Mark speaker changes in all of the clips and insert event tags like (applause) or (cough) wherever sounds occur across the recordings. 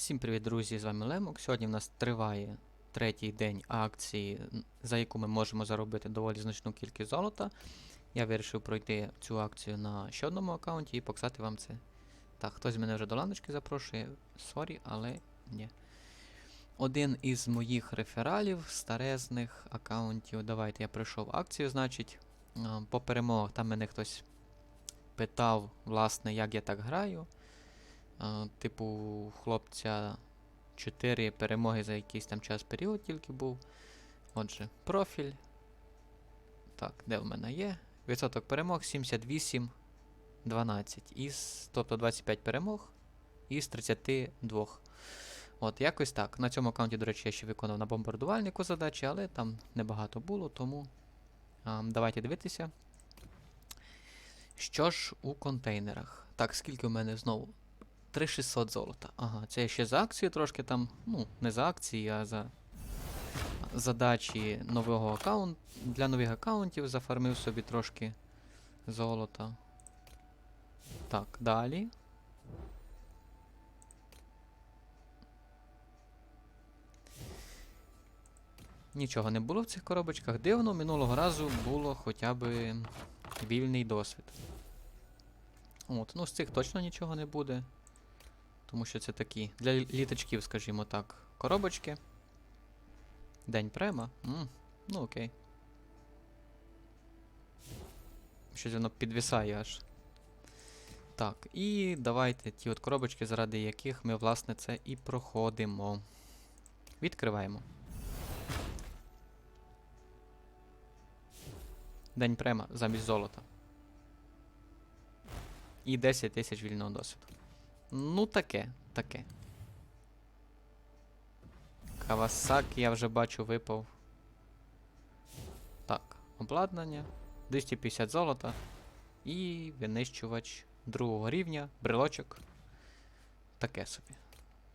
Speaker 1: Всім привіт, друзі! З вами Лемок. Сьогодні в нас триває третій день акції, за яку ми можемо заробити доволі значну кількість золота. Я вирішив пройти цю акцію на ще одному аккаунті і показати вам це. Так, хтось мене вже до ланочки запрошує. Сорі, але ні. Один із моїх рефералів старезних аккаунтів. Давайте я пройшов акцію, значить. По перемогах там мене хтось питав, власне, як я так граю. Типу, хлопця 4 перемоги за якийсь там час період тільки був. Отже, профіль. Так, де в мене є? Відсоток перемог 78, 12. Із, тобто 25 перемог із 32. От, якось так. На цьому аккаунті, до речі, я ще виконав на бомбардувальнику задачі, але там небагато було, тому а, давайте дивитися. Що ж у контейнерах? Так, скільки в мене знову? 3600 золота. Ага, це ще за акцію трошки там. Ну, не за акції, а за задачі нового аккаунту. Для нових аккаунтів зафармив собі трошки золота. Так, далі. Нічого не було в цих коробочках. Дивно, минулого разу було хоча б вільний досвід. От, ну з цих точно нічого не буде. Тому що це такі для лі- літачків, скажімо так, коробочки. День према. М, ну окей. Щось воно підвисає аж. Так, і давайте ті от коробочки, заради яких ми, власне, це і проходимо. Відкриваємо. День према замість золота. І 10 тисяч вільного досвіду. Ну, таке, таке. Кавасаки я вже бачу випав. Так, обладнання. 250 золота. І винищувач другого рівня, брелочок. Таке собі.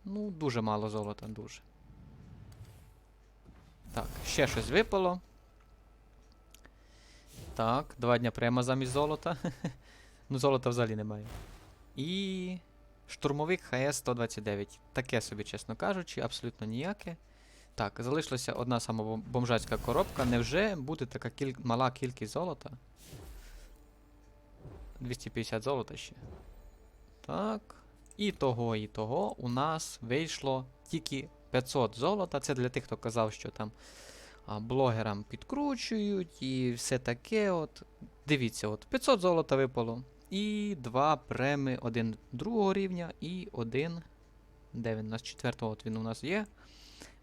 Speaker 1: Ну, дуже мало золота, дуже. Так, ще щось випало. Так, два дня прямо замість золота. (laughs) ну, золота взагалі немає. І штурмовик ХС-129. Таке собі, чесно кажучи, абсолютно ніяке. Так, залишилася одна сама бом- бомжацька коробка. Невже буде така кіль... мала кількість золота? 250 золота ще. Так. І того, і того у нас вийшло тільки 500 золота. Це для тих, хто казав, що там блогерам підкручують і все таке. от. Дивіться, от 500 золота випало. І два преми, один другого рівня і один. Де він у нас четвертого? От він у нас є.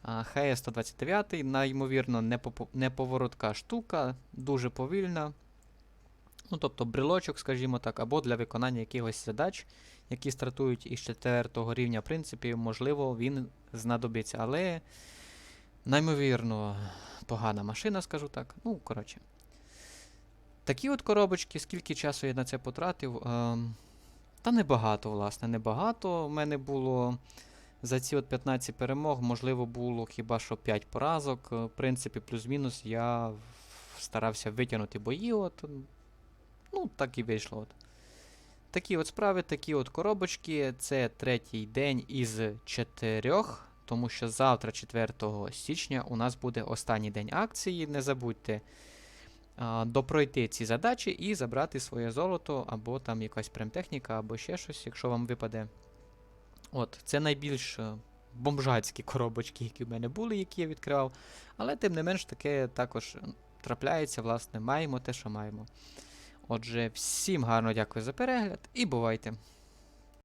Speaker 1: ХС 129, наймовірно, неповоротка штука, дуже повільна. Ну, тобто брелочок, скажімо так, або для виконання якихось задач, які стартують із четвертого рівня, в принципі, можливо, він знадобиться. Але, наймовірно, погана машина, скажу так. Ну, коротше. Такі от коробочки, скільки часу я на це потратив? Ем, та небагато, власне, небагато. У мене було за ці от 15 перемог, можливо, було хіба що 5 поразок. Е, В принципі, плюс-мінус я старався витягнути бої. От, ну, так і вийшло. От. Такі от справи, такі от коробочки. Це третій день із чотирьох, тому що завтра, 4 січня, у нас буде останній день акції. Не забудьте допройти ці задачі і забрати своє золото, або там якась премтехніка, або ще щось, якщо вам випаде. От, це найбільш е, бомжацькі (laughs) коробочки, які в мене були, які я відкривав. Але тим не менш таке також трапляється, власне, маємо те, що маємо. Отже, всім гарно дякую за перегляд і бувайте!